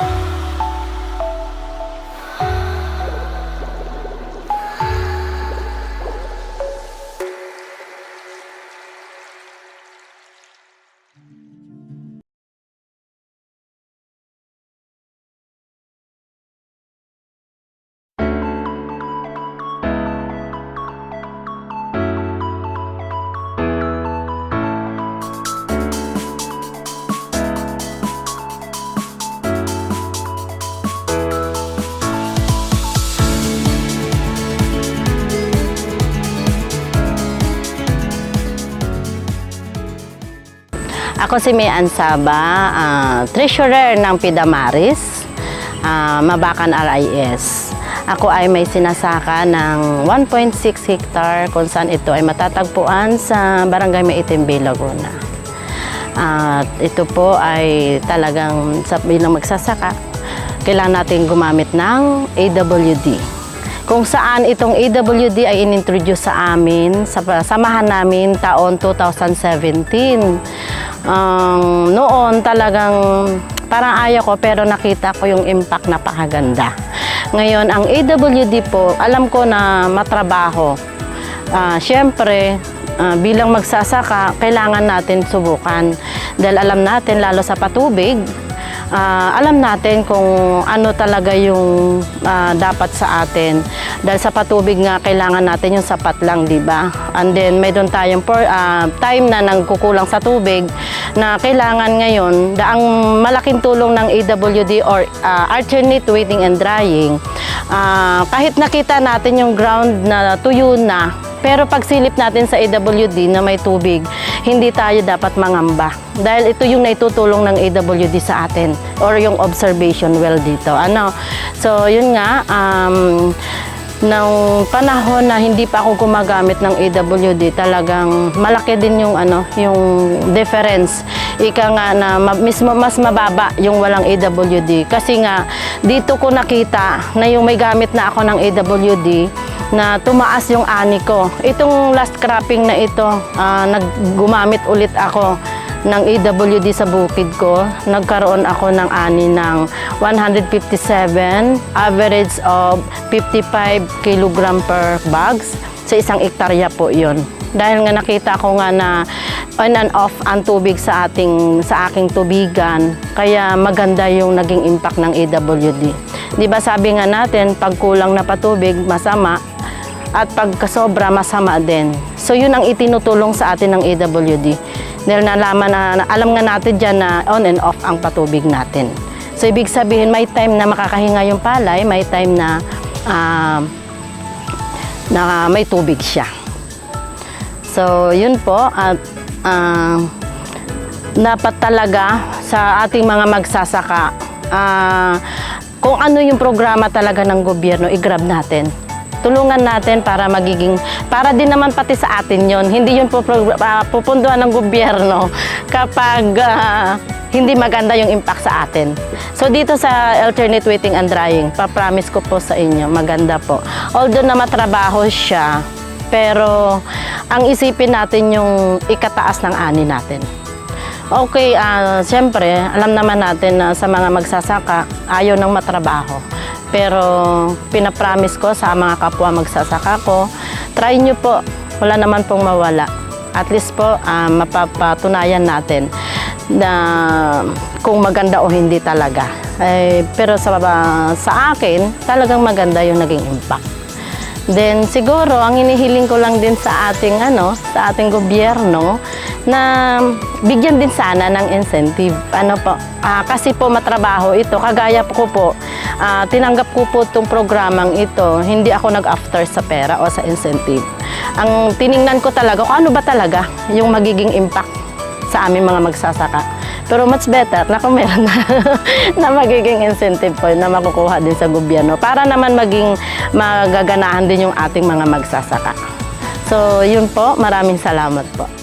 you Ako si Mian Saba, ah, treasurer ng Pidamaris, ah, Mabakan RIS. Ako ay may sinasaka ng 1.6 hectare kung saan ito ay matatagpuan sa Barangay Maitimbe, Laguna. At ito po ay talagang sa bilang magsasaka, kailangan natin gumamit ng AWD. Kung saan itong AWD ay inintroduce sa amin, sa samahan namin taon 2017. Um, noon talagang parang ayaw ko pero nakita ko yung impact napakaganda. Ngayon, ang AWD po, alam ko na matrabaho. Ah, Siyempre, ah, bilang magsasaka, kailangan natin subukan. Dahil alam natin, lalo sa patubig, ah, alam natin kung ano talaga yung ah, dapat sa atin. Dahil sa patubig nga, kailangan natin yung sapat lang, di ba? And then, mayroon tayong por, ah, time na nagkukulang sa tubig na kailangan ngayon, da ang malaking tulong ng AWD or ah, alternate waiting and drying, ah, kahit nakita natin yung ground na tuyo na, pero pag silip natin sa AWD na may tubig, hindi tayo dapat mangamba. Dahil ito yung naitutulong ng AWD sa atin or yung observation well dito. Ano? So, yun nga, um, nung panahon na hindi pa ako gumagamit ng AWD, talagang malaki din yung ano, yung difference. Ika nga na mismo mas mababa yung walang AWD kasi nga dito ko nakita na yung may gamit na ako ng AWD na tumaas yung ani ko. Itong last cropping na ito, ah, naggumamit ulit ako ng AWD sa bukid ko. Nagkaroon ako ng ani ng 157, average of 55 kilogram per bags. Sa isang ektarya po yon. Dahil nga nakita ko nga na on and off ang tubig sa ating sa aking tubigan, kaya maganda yung naging impact ng AWD. 'Di ba sabi nga natin, pag kulang na patubig, masama at pagkasobra masama din. So yun ang itinutulong sa atin ng AWD. Dahil nalaman na, na alam nga natin dyan na on and off ang patubig natin. So ibig sabihin may time na makakahinga yung palay, may time na ah, na may tubig siya. So yun po at ah, dapat talaga sa ating mga magsasaka ah, kung ano yung programa talaga ng gobyerno, i-grab natin tulungan natin para magiging para din naman pati sa atin yon hindi yun uh, pupunduhan ng gobyerno kapag ah, hindi maganda yung impact sa atin. So dito sa alternate waiting and drying papromise ko po sa inyo maganda po. Although na matrabaho siya pero ang isipin natin yung ikataas ng ani natin. Okay, ah siyempre, alam naman natin na sa mga magsasaka, ayaw ng matrabaho. Pero pinapromise ko sa mga kapwa magsasaka ko, try nyo po, wala naman pong mawala. At least po, ah, mapapatunayan natin na kung maganda o hindi talaga. Eh, pero sa, sa akin, talagang maganda yung naging impact. Then siguro ang inihiling ko lang din sa ating ano, sa ating gobyerno na bigyan din sana ng incentive. Ano po? ah, kasi po matrabaho ito. Kagaya po ko po, ah, tinanggap ko po itong programang ito. Hindi ako nag-after sa pera o sa incentive. Ang tiningnan ko talaga kung ano ba talaga yung magiging impact sa aming mga magsasaka. Pero much better na kung meron na, na magiging incentive po na makukuha din sa gobyerno para naman maging magaganahan din yung ating mga magsasaka. So, yun po. Maraming salamat po.